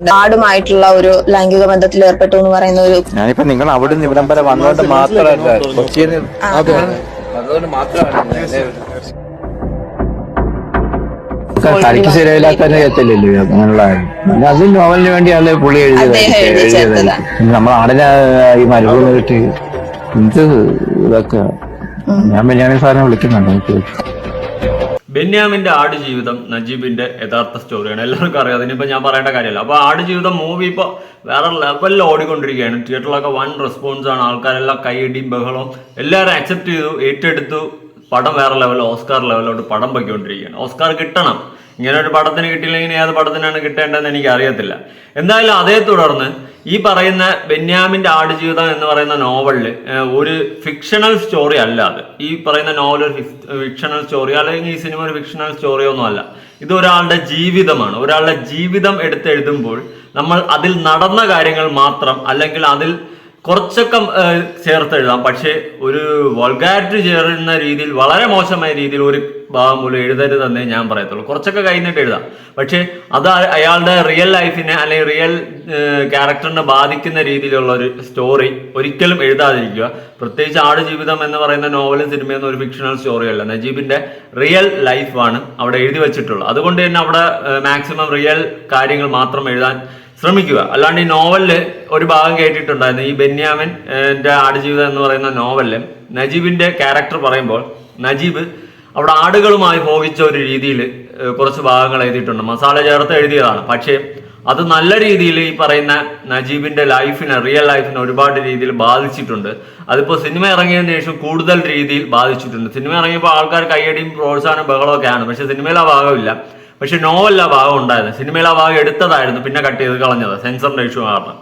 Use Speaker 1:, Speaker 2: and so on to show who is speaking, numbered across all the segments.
Speaker 1: ആടുമായിട്ടുള്ള ഒരു ലൈംഗിക ബന്ധത്തിൽ ഏർപ്പെട്ടു എന്ന് പറയുന്ന ഒരു
Speaker 2: ഞാനിപ്പോ നിങ്ങൾ അവിടെ നിന്ന് ഇവിടം വരെ വന്നോണ്ട് മാത്രമല്ല കൊച്ചിയിൽ അതുകൊണ്ട് മാത്രമാണ് കളിക്ക് ശരിയില്ലാത്ത എത്തില്ലല്ലോ അങ്ങനെയുള്ള പിന്നെ അത് നോവലിന് വേണ്ടിയാണ് പുള്ളി എഴുതിയത്. നമ്മൾ ആടിനെ ഈ മരുഭൂമി കിട്ടി എന്ത് ഇതൊക്കെ. ഞാൻ ബെന്യാമിൻ സാറിനെ വിളിക്കുന്നുണ്ട്. എനിക്ക്
Speaker 3: ബെന്യാമിന്റെ ആട് ജീവിതം നജീബിന്റെ യഥാർത്ഥ സ്റ്റോറിയാണ്. എല്ലാവർക്കും അറിയാം. അതിനിപ്പോ ഞാൻ പറയേണ്ട കാര്യമല്ല. അപ്പൊ ആടുജീവിതം മൂവി ഇപ്പൊ വേറെ ലെവലിൽ ഓടിക്കൊണ്ടിരിക്കുകയാണ്. തിയേറ്ററിലൊക്കെ വൺ റെസ്പോൺസ് ആണ്. ആൾക്കാരെല്ലാം കൈയടിയും ബഹളവും എല്ലാവരും അക്സെപ്റ്റ് ചെയ്തു ഏറ്റെടുത്തു. പടം വേറെ ലെവൽ ഓസ്കാർ ലെവലോട്ട് പടം പൊയ്ക്കൊണ്ടിരിക്കുകയാണ്. ഓസ്കാർ കിട്ടണം. ഇങ്ങനെ ഒരു പടത്തിന് കിട്ടിയില്ലെങ്കിൽ ഏത് പടത്തിനാണ് കിട്ടേണ്ടതെന്ന് എനിക്ക് അറിയത്തില്ല എന്തായാലും അതേ തുടർന്ന് ഈ പറയുന്ന ബെന്യാമിന്റെ ആടുജീവിതം എന്ന് പറയുന്ന നോവലിൽ ഒരു ഫിക്ഷണൽ സ്റ്റോറി അല്ല അത്. ഈ പറയുന്ന നോവൽ ഒരു ഫിക്ഷണൽ സ്റ്റോറി അല്ലെങ്കിൽ ഈ സിനിമ ഒരു ഫിക്ഷണൽ സ്റ്റോറിയോ ഒന്നും അല്ല. ഇത് ഒരാളുടെ ജീവിതമാണ്. ഒരാളുടെ ജീവിതം എടുത്തെഴുതുമ്പോൾ നമ്മൾ അതിൽ നടന്ന കാര്യങ്ങൾ മാത്രം അല്ലെങ്കിൽ അതിൽ കുറച്ചൊക്കെ ചേർത്തെഴുതാം. പക്ഷേ ഒരു വൾഗാരിറ്റി ചേരുന്ന രീതിയിൽ വളരെ മോശമായ രീതിയിൽ ഒരു ഭാഗം പോലും എഴുതരുതെന്നേ ഞാൻ പറയത്തുള്ളൂ. കുറച്ചൊക്കെ കഴിഞ്ഞിട്ട് എഴുതാം. പക്ഷേ അത് അയാളുടെ റിയൽ ലൈഫിനെ അല്ലെങ്കിൽ റിയൽ ക്യാരക്ടറിനെ ബാധിക്കുന്ന രീതിയിലുള്ള ഒരു സ്റ്റോറി ഒരിക്കലും എഴുതാതിരിക്കുക. പ്രത്യേകിച്ച് ആട് ജീവിതം എന്ന് പറയുന്ന നോവലും സിനിമയൊന്നും ഒരു ഫിക്ഷണൽ സ്റ്റോറിയല്ല നജീബിന്റെ റിയൽ ലൈഫാണ് അവിടെ എഴുതി വെച്ചിട്ടുള്ളത്. അതുകൊണ്ട് തന്നെ അവിടെ മാക്സിമം റിയൽ കാര്യങ്ങൾ മാത്രം എഴുതാൻ ശ്രമിക്കുക. അല്ലാണ്ട് ഈ നോവലിൽ ഒരു ഭാഗം കേട്ടിട്ടുണ്ടായിരുന്നു. ഈ ബെന്യാമിൻ എന്റെ ആടുജീവിതം എന്ന് പറയുന്ന നോവലിൽ നജീബിന്റെ ക്യാരക്ടർ പറയുമ്പോൾ നജീബ് അവിടെ ആടുകളുമായി ഭോഗിച്ച ഒരു രീതിയിൽ കുറച്ച് ഭാഗങ്ങൾ എഴുതിയിട്ടുണ്ട്. മസാല ചേർത്ത് എഴുതിയതാണ്. പക്ഷേ അത് നല്ല രീതിയിൽ ഈ പറയുന്ന നജീബിന്റെ ലൈഫിനെ റിയൽ ലൈഫിനെ ഒരുപാട് രീതിയിൽ ബാധിച്ചിട്ടുണ്ട്. അതിപ്പോൾ സിനിമ ഇറങ്ങിയതിന് ശേഷം കൂടുതൽ രീതിയിൽ ബാധിച്ചിട്ടുണ്ട്. സിനിമ ഇറങ്ങിയപ്പോൾ ആൾക്കാർ കയ്യടിയും പ്രോത്സാഹനം ബഹളമൊക്കെയാണ് പക്ഷെ സിനിമയിൽ ആ ഭാഗമില്ല. പക്ഷെ നോവലിൽ ആ ഭാഗം ഉണ്ടായിരുന്നു സിനിമയിൽ ആ ഭാഗം എടുത്തതായിരുന്നു പിന്നെ കട്ട് ചെയ്ത് കളഞ്ഞത്. സെൻസറിന്റെ ഇഷ്യൂ കാരണം.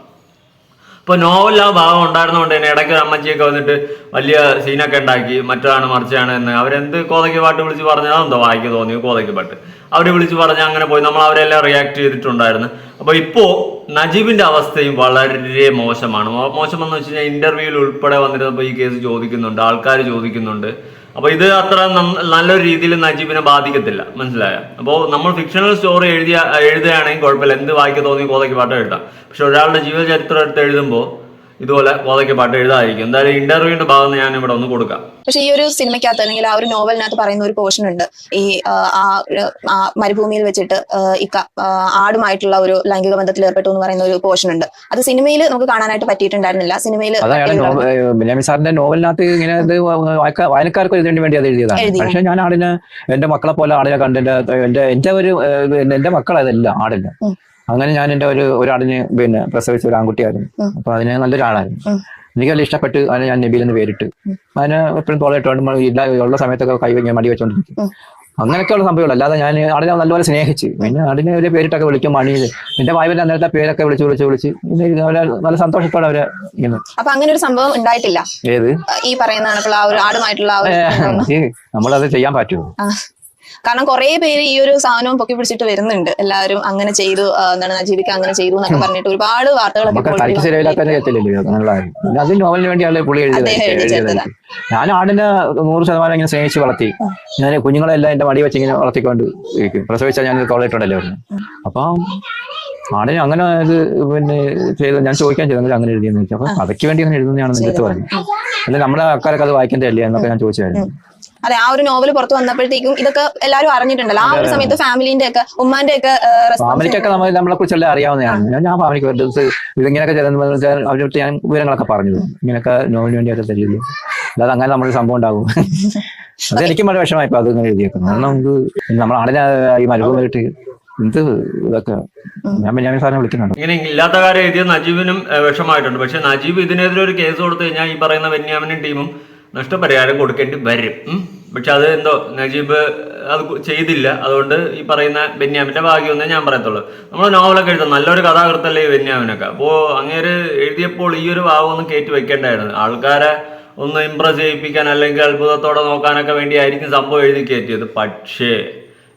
Speaker 3: അപ്പൊ നോവലിൽ ആ ഭാഗം ഉണ്ടായിരുന്നതുകൊണ്ട് തന്നെ ഇടയ്ക്ക് അമ്മച്ചിയൊക്കെ വന്നിട്ട് വലിയ സീനൊക്കെ ഉണ്ടാക്കി. മറ്റാണ് മറിച്ചാണ് എന്ന്. അവരെന്ത് കോതയ്ക്ക് പാട്ട് വിളിച്ച് പറഞ്ഞതാ? എന്തോ വായിക്ക് തോന്നി കോതയ്ക്ക് പാട്ട്. അവർ വിളിച്ച് പറഞ്ഞ് അങ്ങനെ പോയി. നമ്മൾ അവരെല്ലാം റിയാക്ട് ചെയ്തിട്ടുണ്ടായിരുന്നു. അപ്പൊ ഇപ്പോ നജീബിന്റെ അവസ്ഥയും വളരെ മോശമാണ്. മോശമെന്ന് വെച്ച് കഴിഞ്ഞാൽ ഇന്റർവ്യൂവിൽ ഉൾപ്പെടെ വന്നിരുന്നപ്പോൾ ഈ കേസ് ചോദിക്കുന്നുണ്ട് ആൾക്കാർ ചോദിക്കുന്നുണ്ട്. അപ്പൊ ഇത് അത്ര നല്ല രീതിയിൽ നജീബിനെ ബാധിക്കത്തില്ല. മനസ്സിലായ? അപ്പോൾ നമ്മൾ ഫിക്ഷണൽ സ്റ്റോറി എഴുതിയ എഴുതുകയാണെങ്കിൽ കുഴപ്പമില്ല. എന്ത് വായിക്ക് തോന്നി കോതയ്ക്ക് പാട്ട് എഴുതാം പക്ഷെ ഒരാളുടെ ജീവചരിത്രം എടുത്ത് എഴുതുമ്പോൾ ഇതുപോലെ കോതയ്ക്ക് പാട്ട് എഴുതാതിരിക്കും. എന്തായാലും ഇന്റർവ്യൂവിന്റെ ഭാഗം ഞാൻ ഇവിടെ ഒന്ന് കൊടുക്കാം.
Speaker 1: പക്ഷെ ഈ ഒരു സിനിമയ്ക്കകത്ത് അല്ലെങ്കിൽ ആ ഒരു നോവലിനകത്ത് പറയുന്ന ഒരു പോർഷൻ ഉണ്ട്. ഈ ആ, മരുഭൂമിയിൽ വെച്ചിട്ട് ആ, ഈ ക- ആ, ആടുമായിട്ടുള്ള ഒരു ലൈംഗിക ബന്ധത്തിൽ ഏർപ്പെട്ടു എന്ന് പറയുന്ന ഒരു പോർഷൻ ഉണ്ട്. അത് സിനിമയിൽ നമുക്ക് കാണാനായിട്ട് പറ്റിയിട്ടുണ്ടായിരുന്നില്ല. സിനിമയിൽ
Speaker 2: ബെന്യാമിൻ സാറിന്റെ നോവലിനകത്ത് ഇങ്ങനെ വായനക്കാർക്ക് ഇതിനു വേണ്ടി അത് എഴുതിയതാണ്. പക്ഷെ ഞാൻ ആടിന് എന്റെ മക്കളെ പോലെ ആടിനെ കണ്ടിട്ട് എന്റെ ഒരു എന്റെ മക്കളതല്ല ആടിന്.
Speaker 1: ഉം.
Speaker 2: അങ്ങനെ ഞാൻ എന്റെ ഒരു ഒരാടിന് പിന്നെ പ്രസവിച്ച ഒരു ആൺകുട്ടിയായിരുന്നു. അപ്പൊ അതിന് നല്ലൊരാളായിരുന്നു. എനിക്ക് നല്ല ഇഷ്ടപ്പെട്ട് അതിനെ ഞാൻ നബീൽ എന്ന് പേരിട്ട്. അതിന് എപ്പോഴും തോളയിട്ടോണ്ട് ഇല്ല ഉള്ള സമയത്തൊക്കെ കൈ ഞാൻ മടി വെച്ചോണ്ടിരിക്കും. അങ്ങനെയൊക്കെയുള്ള സംഭവങ്ങൾ അല്ലാതെ ഞാൻ ആടിനെ നല്ലപോലെ സ്നേഹിച്ച്. പിന്നെ ആടിനെ ഒരു പേരിട്ടൊക്കെ വിളിക്കും മണി എന്റെ വായുവിന്റെ അന്നേരത്തെ പേരൊക്കെ വിളിച്ച് വിളിച്ച് വിളിച്ച് അവരെ നല്ല സന്തോഷത്തോടെ അവരെ
Speaker 1: അപ്പൊ അങ്ങനെ ഒരു സംഭവം ഉണ്ടായിട്ടില്ല?
Speaker 2: ഏത്?
Speaker 1: ഈ പറയുന്ന ആടുമായിട്ടുള്ള
Speaker 2: നമ്മളത് ചെയ്യാൻ പറ്റുമോ.
Speaker 1: കാരണം കുറെ പേര് ഈ ഒരു സാധനവും പൊക്കി പിടിച്ചിട്ട് വരുന്നുണ്ട്. എല്ലാവരും അങ്ങനെ ചെയ്തു എന്താണ് നജീബിക്ക് അങ്ങനെ ചെയ്തു എന്നൊക്കെ പറഞ്ഞിട്ട് ഒരുപാട് വാർത്തകളൊക്കെ
Speaker 2: ഞാൻ ആടിനെ നൂറ് ശതമാനം ഇങ്ങനെ സ്നേഹിച്ച് വളർത്തി. ഞാൻ കുഞ്ഞുങ്ങളെല്ലാം എന്റെ മടി വെച്ച് ഇങ്ങനെ വളർത്തിക്കൊണ്ട് ഇരിക്കും. പ്രസവിച്ചാൽ ഞാൻ തോളിട്ടുണ്ടല്ലോ അപ്പം ആടിനെ അങ്ങനെ ഇത് പിന്നെ ചെയ്ത് ഞാൻ ചോദിക്കാൻ ചെയ്തെങ്കിൽ അങ്ങനെ എഴുതിയെന്ന് വെച്ചാൽ അപ്പൊ അതൊക്കെ വേണ്ടി അങ്ങനെ എഴുതുന്നതാണെന്ന് എന്റെ അടുത്ത് പറഞ്ഞു. അല്ലെ നമ്മുടെ ആൾക്കാരൊക്കെ അത് വായിക്കേണ്ടതല്ലേ എന്നൊക്കെ ഞാൻ ചോദിച്ചായിരുന്നു
Speaker 1: അതെ ആ ഒരു നോവൽ പുറത്തു വന്നപ്പോഴത്തേക്കും ഇതൊക്കെ എല്ലാരും അറിഞ്ഞിട്ടുണ്ടല്ലോ. ആ ഒരു സമയത്ത് ഫാമിലിന്റെ ഒക്കെ ഉമ്മാന്റെ ഒക്കെ
Speaker 2: ഫാമിലിക്കൊക്കെ നമ്മൾ നമ്മളെ കുറിച്ചെല്ലാം അറിയാവുന്നതാണ്. ഞാൻ ഞാൻ ഫാമിലിക്ക് ഇതിങ്ങനെയൊക്കെ വെച്ചാൽ അവരുടെ ഞാൻ വിവരങ്ങളൊക്കെ പറഞ്ഞു. ഇങ്ങനെയൊക്കെ നോവലിന് വേണ്ടിയൊക്കെ തരില്ല അല്ലാതെ അങ്ങനെ നമ്മൾ സംഭവം ഉണ്ടാകും. അത് എനിക്കും വളരെ വിഷമായി അത് ഇങ്ങനെ എഴുതിയേക്കുന്നത് കാരണം നമുക്ക് നമ്മൾ ഈ ഈ മരുഭൂമിയിട്ട് എന്ത് ഇതൊക്കെ? ഞാൻ ബെന്യാമിൻ സാറിനെ വിളിക്കുന്നുണ്ട്.
Speaker 3: ഇങ്ങനെ ഇല്ലാത്ത കാര്യം എഴുതിയ നജീബിനും വിഷമായിട്ടുണ്ട് പക്ഷെ നജീബ് ഇതിനെതിരെ ഒരു കേസ് കൊടുത്തു കഴിഞ്ഞാൽ ഈ പറയുന്ന ബെന്യാമിനും ടീമും നഷ്ടപരിഹാരം കൊടുക്കേണ്ടി വരും. പക്ഷെ അത് എന്തോ നജീബ് അത് ചെയ്തില്ല. അതുകൊണ്ട് ഈ പറയുന്ന ബെന്യാമിന്റെ ഭാഗ്യമൊന്നേ ഞാൻ പറയത്തുള്ളൂ. നമ്മൾ നോവലൊക്കെ എഴുതാം. നല്ലൊരു കഥാകൃത്തല്ലേ ഈ ബെന്യാമിനൊക്കെ. അപ്പോൾ അങ്ങേര് എഴുതിയപ്പോൾ ഈ ഒരു ഭാഗം ഒന്ന് കയറ്റി വെക്കേണ്ടായിരുന്നു. ആൾക്കാരെ ഒന്ന് ഇമ്പ്രസ് ചെയ്യിപ്പിക്കാൻ അല്ലെങ്കിൽ അത്ഭുതത്തോടെ നോക്കാനൊക്കെ വേണ്ടിയായിരിക്കും സംഭവം എഴുതി കയറ്റിയത് പക്ഷേ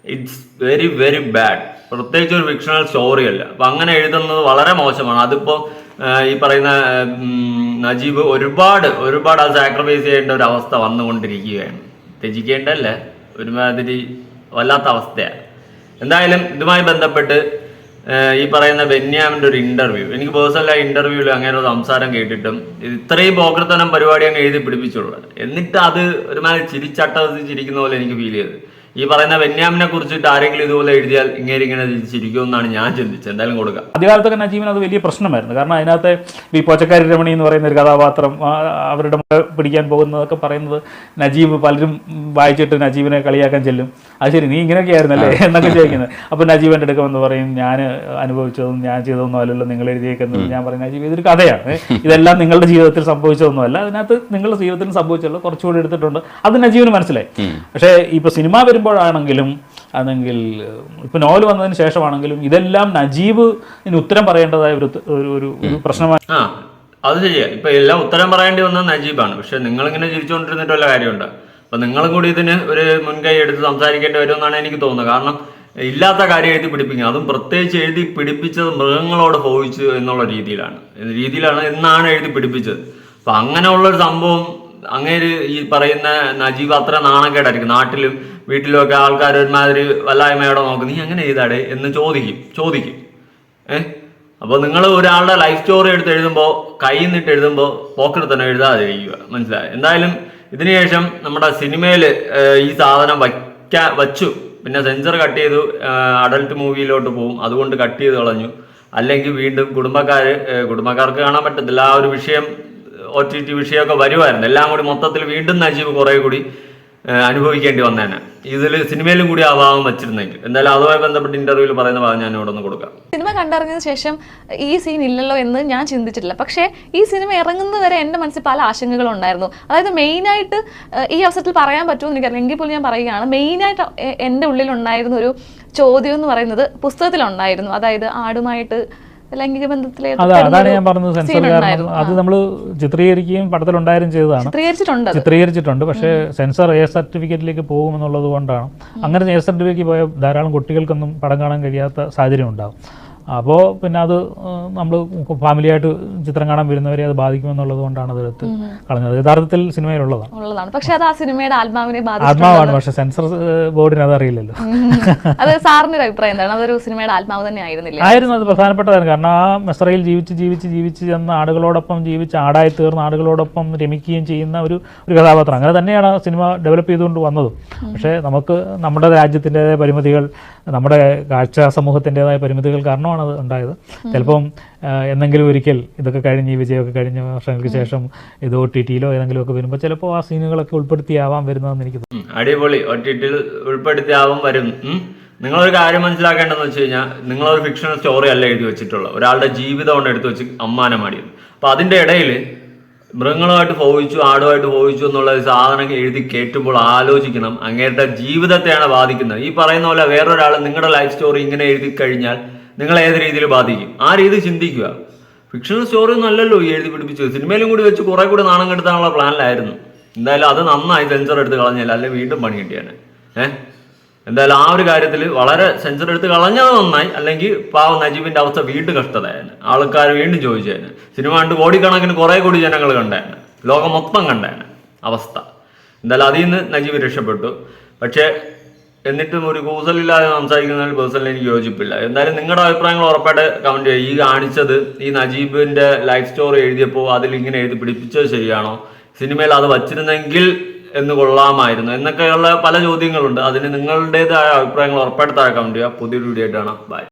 Speaker 3: ഇറ്റ്സ് വെരി വെരി ബാഡ് പ്രത്യേകിച്ച് ഒരു ഫിക്ഷണൽ സ്റ്റോറി അല്ല. അപ്പൊ അങ്ങനെ എഴുതുന്നത് വളരെ മോശമാണ്. അതിപ്പോ ആ, ഈ പറയുന്ന നജീബ് ഒരുപാട് ഒരുപാട് അത് സാക്രിഫൈസ് ചെയ്യേണ്ട ഒരു അവസ്ഥ വന്നുകൊണ്ടിരിക്കുകയാണ്. ത്യജിക്കേണ്ടല്ലേ ഒരുമാതിരി വല്ലാത്ത അവസ്ഥയാണ്. എന്തായാലും ഇതുമായി ബന്ധപ്പെട്ട് ഈ പറയുന്ന ബെന്യാമിന്റെ ഒരു ഇന്റർവ്യൂ എനിക്ക് പേഴ്സണൽ ആ ഇന്റർവ്യൂവിൽ അങ്ങനെ ഒരു സംസാരം കേട്ടിട്ടും ഇത് ഇത്രയും പോക്രത്തനം പരിപാടി അങ്ങ് എഴുതി പിടിപ്പിച്ചുള്ളത്. എന്നിട്ട് അത് ഒരുമാതിരി ചിരിച്ചട്ട ചിരിക്കുന്ന പോലെ എനിക്ക് ഫീൽ ചെയ്തത്. ഈ പറയുന്ന ബെന്യാമിനെ കുറിച്ചിട്ട് ആരെങ്കിലും ഇതുപോലെ എഴുതിയാൽ ഇങ്ങനെ ഇങ്ങനെ ചിരിക്കും എന്നാണ് ഞാൻ ചിന്തിച്ചത്. എന്തായാലും കൊടുക്കാം.
Speaker 4: ആദ്യകാലത്തൊക്കെ നജീബിന് അത് വലിയ പ്രശ്നമായിരുന്നു. കാരണം അതിനകത്ത് ഈ പോച്ചക്കാരി രമണി എന്ന് പറയുന്ന ഒരു കഥാപാത്രം അവരുടെ പിടിക്കാൻ പോകുന്നതൊക്കെ പറയുന്നത് നജീബ് പലരും വായിച്ചിട്ട് നജീബിനെ കളിയാക്കാൻ ചെല്ലും. അത് ശരി നീ ഇങ്ങനെയൊക്കെ ആയിരുന്നല്ലേ എന്നൊക്കെ ചോദിക്കുന്നത്. അപ്പോൾ നജീബ് എന്റെ അടുക്കുമെന്ന് പറയും ഞാൻ അനുഭവിച്ചതും ഞാൻ ചെയ്തതൊന്നും അല്ലല്ലോ നിങ്ങൾ എഴുതിയേക്കുന്നത്. ഞാൻ പറയും നജീബ് ഇതൊരു കഥയാണ്. ഇതെല്ലാം നിങ്ങളുടെ ജീവിതത്തിൽ സംഭവിച്ചതൊന്നുമല്ല അതിനകത്ത് നിങ്ങളുടെ ജീവിതത്തിൽ സംഭവിച്ചുള്ള കുറച്ചുകൂടി എടുത്തിട്ടുണ്ട്. അത് നജീബിന് മനസ്സിലായി. പക്ഷേ ഇപ്പോൾ സിനിമ വരുമ്പോഴാണെങ്കിലും അല്ലെങ്കിൽ ഇപ്പോൾ നോവൽ വന്നതിന് ശേഷമാണെങ്കിലും ഇതെല്ലാം നജീബ് ഉത്തരം പറയേണ്ടതായ ഒരു ഒരു- ഒരു പ്രശ്നമായി
Speaker 3: ആ അത് ശരിയാ. ഇപ്പൊ എല്ലാം ഉത്തരം പറയേണ്ടി വന്നത് നജീബാണ്. പക്ഷെ നിങ്ങളിങ്ങനെ ചിരിച്ചുകൊണ്ടിരുന്നിട്ട് വല്ല കാര്യമുണ്ട്? അപ്പൊ നിങ്ങളും കൂടി ഇതിന് ഒരു മുൻകൈ എടുത്ത് സംസാരിക്കേണ്ടി വരുമെന്നാണ് എനിക്ക് തോന്നുന്നത്. കാരണം ഇല്ലാത്ത കാര്യം എഴുതി പിടിപ്പിക്കുക. അതും പ്രത്യേകിച്ച് എഴുതി പിടിപ്പിച്ചത് മൃഗങ്ങളോട് ഭവിച്ചു എന്നുള്ള രീതിയിലാണ്. രീതിയിലാണ് എന്നാണ് എഴുതി പിടിപ്പിച്ചത്. അപ്പൊ അങ്ങനെയുള്ള ഒരു സംഭവം അങ്ങേര് ഈ പറയുന്ന നജീബ് അത്ര നാണക്കേടായിരിക്കും. നാട്ടിലും വീട്ടിലും ഒക്കെ ആൾക്കാർ ഒരുമാതിരി വല്ലായ്മയോടെ നോക്കും നീ അങ്ങനെ ചെയ്താടെ? എന്ന് ചോദിക്കും ചോദിക്കും. ഏഹ് അപ്പോൾ നിങ്ങൾ ഒരാളുടെ ലൈഫ് സ്റ്റോറി എടുത്ത് എഴുതുമ്പോൾ കയ്യിൽ നിന്നിട്ട് എഴുതുമ്പോൾ പോക്കറ്റ് തന്നെ എഴുതാതിരിക്കുക മനസ്സിലായി? എന്തായാലും ഇതിനുശേഷം നമ്മുടെ സിനിമയിൽ ഈ സാധനം വയ്ക്കാ വച്ചു. പിന്നെ സെൻസർ കട്ട് ചെയ്തു അഡൽട്ട് മൂവിയിലോട്ട് പോകും അതുകൊണ്ട് കട്ട് ചെയ്ത് കളഞ്ഞു. അല്ലെങ്കിൽ വീണ്ടും കുടുംബക്കാർ കുടുംബക്കാർക്ക് കാണാൻ പറ്റത്തില്ല. ആ ഒരു വിഷയം ഒ ടി ടി വിഷയമൊക്കെ വരുമായിരുന്നു എല്ലാം കൂടി മൊത്തത്തിൽ വീണ്ടും നജീബ് കുറേ കൂടി. അനുഭവിക്കേണ്ടി വന്നേനെ. ഇതിൽ സിനിമയിലും കൂടി ആ ഭാഗം വെച്ചിരുന്നെങ്കിൽ. എന്തായാലും അതുമായി ബന്ധപ്പെട്ട് ഇന്റർവ്യൂവിൽ പറയുന്ന ഭാഗം ഞാൻ ഇവിടെ കൊടുക്കാം.
Speaker 5: സിനിമ കണ്ടറിഞ്ഞതിന് ശേഷം ഈ സീൻ ഇല്ലല്ലോ എന്ന് ഞാൻ ചിന്തിച്ചിട്ടില്ല. പക്ഷേ ഈ സിനിമ ഇറങ്ങുന്നത് വരെ എന്റെ മനസ്സിൽ പല ആശങ്കകളും ഉണ്ടായിരുന്നു അതായത് മെയിനായിട്ട് ഈ അവസരത്തിൽ പറയാൻ പറ്റുമെന്ന് എനിക്കറിയാം എങ്കിൽ പോലും ഞാൻ പറയുകയാണ് മെയിനായിട്ട് എന്റെ ഉള്ളിലുണ്ടായിരുന്ന ഒരു ചോദ്യം എന്ന് പറയുന്നത് പുസ്തകത്തിലുണ്ടായിരുന്നു. അതായത് ആടുമായിട്ട് ലൈംഗിക ബന്ധത്തിൽ
Speaker 4: അതാ അതാണ് ഞാൻ പറഞ്ഞത് സെൻസർ കാരണം. അത് നമ്മൾ ചിത്രീകരിക്കുകയും പടത്തിലുണ്ടായാലും ചെയ്തതാണ്.
Speaker 5: ചിത്രീകരിച്ചിട്ടുണ്ട്.
Speaker 4: ചിത്രീകരിച്ചിട്ടുണ്ട്. പക്ഷേ സെൻസർ എ സർട്ടിഫിക്കറ്റിലേക്ക് പോകുമെന്നുള്ളത് കൊണ്ടാണ്. അങ്ങനെ എ സർട്ടിഫിക്കറ്റ് പോയ ധാരാളം കുട്ടികൾക്കൊന്നും പടം കാണാൻ കഴിയാത്ത സാഹചര്യം ഉണ്ടാകും അപ്പോൾ പിന്നെ അത് നമ്മൾ ഫാമിലിയായിട്ട് ചിത്രം കാണാൻ വരുന്നവരെ അത് ബാധിക്കുമെന്നുള്ളത് കൊണ്ടാണ് അതെടുത്ത് കളഞ്ഞത്. യഥാർത്ഥത്തിൽ സിനിമയിലുള്ളതാണ്
Speaker 5: ഉള്ളതാണ്. പക്ഷെ അത് ആ സിനിമയുടെ ആത്മാവിനെ
Speaker 4: ആത്മാവാണ്. പക്ഷേ സെൻസർ ബോർഡിന് അറിയില്ലല്ലോ.
Speaker 5: അത് സാറിന്റെ ഒരു അഭിപ്രായം എന്താണ്? അതൊരു സിനിമയുടെ ആത്മാവ് തന്നെ ആയിരുന്നില്ല?
Speaker 4: ആയിരുന്നു. അത് പ്രധാനപ്പെട്ടതായിരുന്നു. കാരണം ആ മെസ്രയിൽ ജീവിച്ച് ജീവിച്ച് ജീവിച്ച് ചെന്ന ആടുകളോടൊപ്പം ജീവിച്ച് ആടായി തീർന്ന ആടുകളോടൊപ്പം രമിക്കുകയും ചെയ്യുന്ന ഒരു ഒരു കഥാപാത്രം. അങ്ങനെ തന്നെയാണ് ആ സിനിമ ഡെവലപ്പ് ചെയ്തുകൊണ്ട് വന്നതും. പക്ഷേ നമുക്ക് നമ്മുടെ രാജ്യത്തിന്റെതായ പരിമിതികൾ നമ്മുടെ കാഴ്ച സമൂഹത്തിന്റെതായ പരിമിതികൾ കാരണമാണ് അത് ഉണ്ടായത്. ചിലപ്പം എന്തെങ്കിലും എന്നെങ്കിലും ഒരിക്കൽ ഇതൊക്കെ കഴിഞ്ഞ് ഈ വിജയമൊക്കെ കഴിഞ്ഞ വർഷങ്ങൾക്ക് ശേഷം ഇത് ഒ ടി ടിയിലോ ഏതെങ്കിലും ഒക്കെ വരുമ്പോൾ ചിലപ്പോൾ ആ സീനുകളൊക്കെ ഉൾപ്പെടുത്തിയാവാം വരുന്നതെന്ന് എനിക്ക് തോന്നുന്നു.
Speaker 3: അടിപൊളി. ഒ ടി ടിയിൽ ഉൾപ്പെടുത്തിയാവും വരും. നിങ്ങളൊരു കാര്യം മനസ്സിലാക്കേണ്ടതെന്ന് വെച്ച് കഴിഞ്ഞാൽ നിങ്ങളൊരു ഫിക്ഷണൽ സ്റ്റോറി അല്ല എഴുതി വെച്ചിട്ടുള്ള. ഒരാളുടെ ജീവിതമാണ് എടുത്തു വെച്ച് അമ്മാനമാടിയത് അപ്പൊ അതിന്റെ ഇടയിൽ മൃഗങ്ങളുമായിട്ട് ഭോവിച്ചു ആടുമായിട്ട് ഭോവിച്ചു എന്നുള്ള ഒരു സാധനം എഴുതി കേട്ടുമ്പോൾ ആലോചിക്കണം. അങ്ങേരുടെ ജീവിതത്തെയാണ് ബാധിക്കുന്നത്. ഈ പറയുന്ന പോലെ വേറൊരാൾ നിങ്ങളുടെ ലൈഫ് സ്റ്റോറി ഇങ്ങനെ എഴുതി കഴിഞ്ഞാൽ നിങ്ങൾ ഏത് രീതിയിൽ ബാധിക്കും? ആ രീതി ചിന്തിക്കുക. ഫിക്ഷണൽ സ്റ്റോറി നല്ലല്ലോ എഴുതി പിടിപ്പിച്ചത്. സിനിമയിലും കൂടി വെച്ച് കുറെ കൂടി നാണം കെടുത്താനുള്ള പ്ലാനിലായിരുന്നു. എന്തായാലും അത് നന്നായി സെൻസർ എടുത്ത് കളഞ്ഞില്ല അല്ലെങ്കിൽ വീണ്ടും പണി കിട്ടിയാണ് ഏഹ് എന്തായാലും ആ ഒരു കാര്യത്തിൽ വളരെ സെൻസർ എടുത്ത് കളഞ്ഞത് നന്നായി. അല്ലെങ്കിൽ പാവ നജീബിന്റെ അവസ്ഥ വീണ്ടും കഷ്ടതയാണ് ആൾക്കാർ വീണ്ടും ചോദിച്ചേനെ. സിനിമ കണ്ട് കോടിക്കണക്കിന് കുറെ കൂടി ജനങ്ങൾ കണ്ടേനെ. ലോകം മൊത്തം കണ്ടേനെ. അവസ്ഥ. എന്തായാലും അതിൽ നിന്ന് നജീബ് രക്ഷപ്പെട്ടു. പക്ഷേ എന്നിട്ടും ഒരു കൂസലില്ലാതെ സംസാരിക്കുന്നതിൽ പേഴ്സണലി എനിക്ക് യോജിപ്പില്ല. എന്തായാലും നിങ്ങളുടെ അഭിപ്രായങ്ങൾ ഉറപ്പായിട്ട് കമന്റ് ചെയ്യുക. ഈ കാണിച്ചത് ഈ നജീബിന്റെ ലൈഫ് സ്റ്റോറി എഴുതിയപ്പോൾ അതിൽ ഇങ്ങനെ എഴുതി പിടിപ്പിച്ചത് ശരിയാണോ? സിനിമയിൽ അത് വച്ചിരുന്നെങ്കിൽ എന്ന് കൊള്ളാമായിരുന്നു. എന്നൊക്കെയുള്ള പല ചോദ്യങ്ങളുണ്ട്. അതിന് നിങ്ങളുടേതായ അഭിപ്രായങ്ങൾ ഉറപ്പായിട്ട് താഴെ കമന്റ് ചെയ്യുക. പുതിയൊരു വീഡിയോ ആയിട്ടാണ് ബൈ